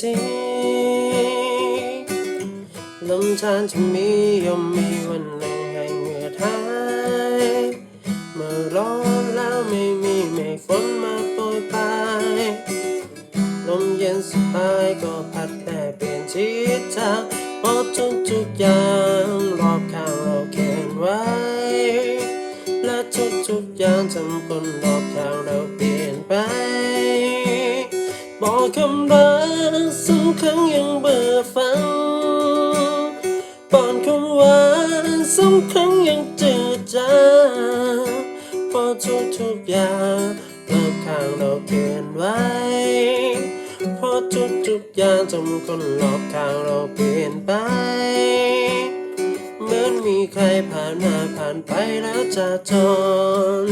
สิลมชานจะมีย่อมมีวันหนึ่งให้เหงื่อทายเมื่อร้อนแล้วไม่มีเมฆฝนมาโปรยปลายลมเย็นสบายก็พัดแค่เปลี่ยนทิศทางเพราะทุกๆอย่าง บอกคำรักสักครั้งยังเบื่อฟังปอนคำหวานสักครั้งยังจืดจางพอทุกทุกอย่างรอบข้างเราเขียนไว้พราะทุกทุกอย่างทำคนรอบข้างเราเปลี่ยนไปเหมือนมีใครผ่านมาผ่านไปแล้วจะทน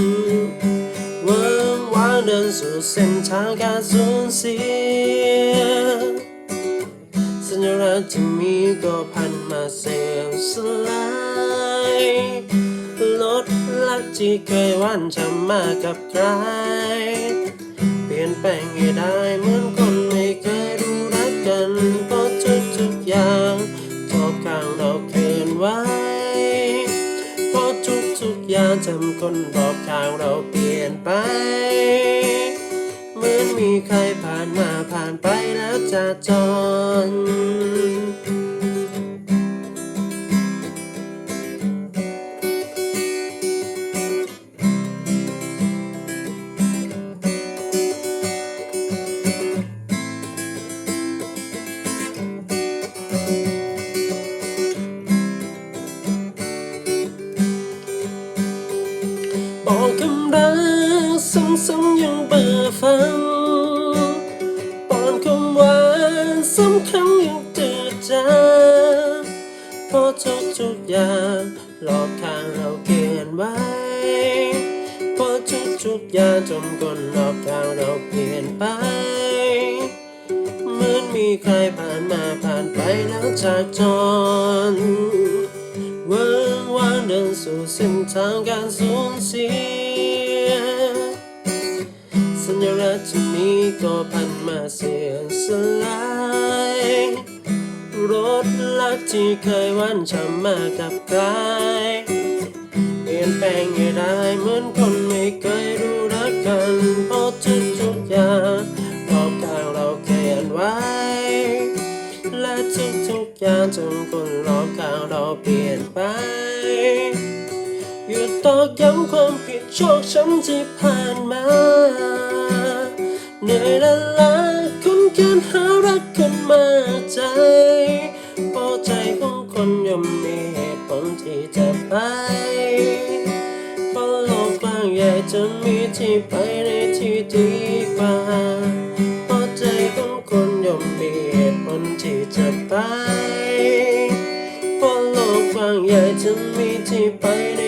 เวิร์งว้างเดินสู่เส้นทางการสูญเสียสัญลักษณ์ที่มีก็พันมาเสื่อมสลายลดลักที่เคยหวันช้ำมากับใคร เปลี่ยนแปลงให้ได้เหมือนคนไม่เคยรู้รักกันเพราะทุกๆอย่างาจำคนบอกทางเราเปลี่ยนไป เหมือนมีใครผ่านมาผ่านไปแล้วจะจน บอกคำรักซ้ำๆยังเบื่อฟังปอนคำหวานซ้ำครั้งยังจืดจางเพราะทุกทุกอย่างรอบข้างเราเขียนไว้เพราะทุกทุกอย่างจนคนรอบข้างเราเปลี่ยนไปเหมือนมีใครผ่านมาผ่านไปแล้วจากจรเวิร์ เดินสู่เส้นทางการสูญเสีย สัญลักษณ์ที่มีก็พันมาเสื่อมสลายรถลักที่เคยหวานช้ำมากับใครเยางจนคนรอบข้างเราเปลี่ยนไปหยุดตอกย้ำความผิดโชคช้ำที่ผ่านมาเหนื่อยและล้าคุณเกินหารักคนมาใจเพราะใจของคนย่อมมีเหตุผลที่จะไปเพราะโลกกว้างใหญ่จะมีที่ไปในที่ดีกว่า ที่จะไปเพราะโลกกว้างใหญ่จะมีที่ไปในที่ดีกว่า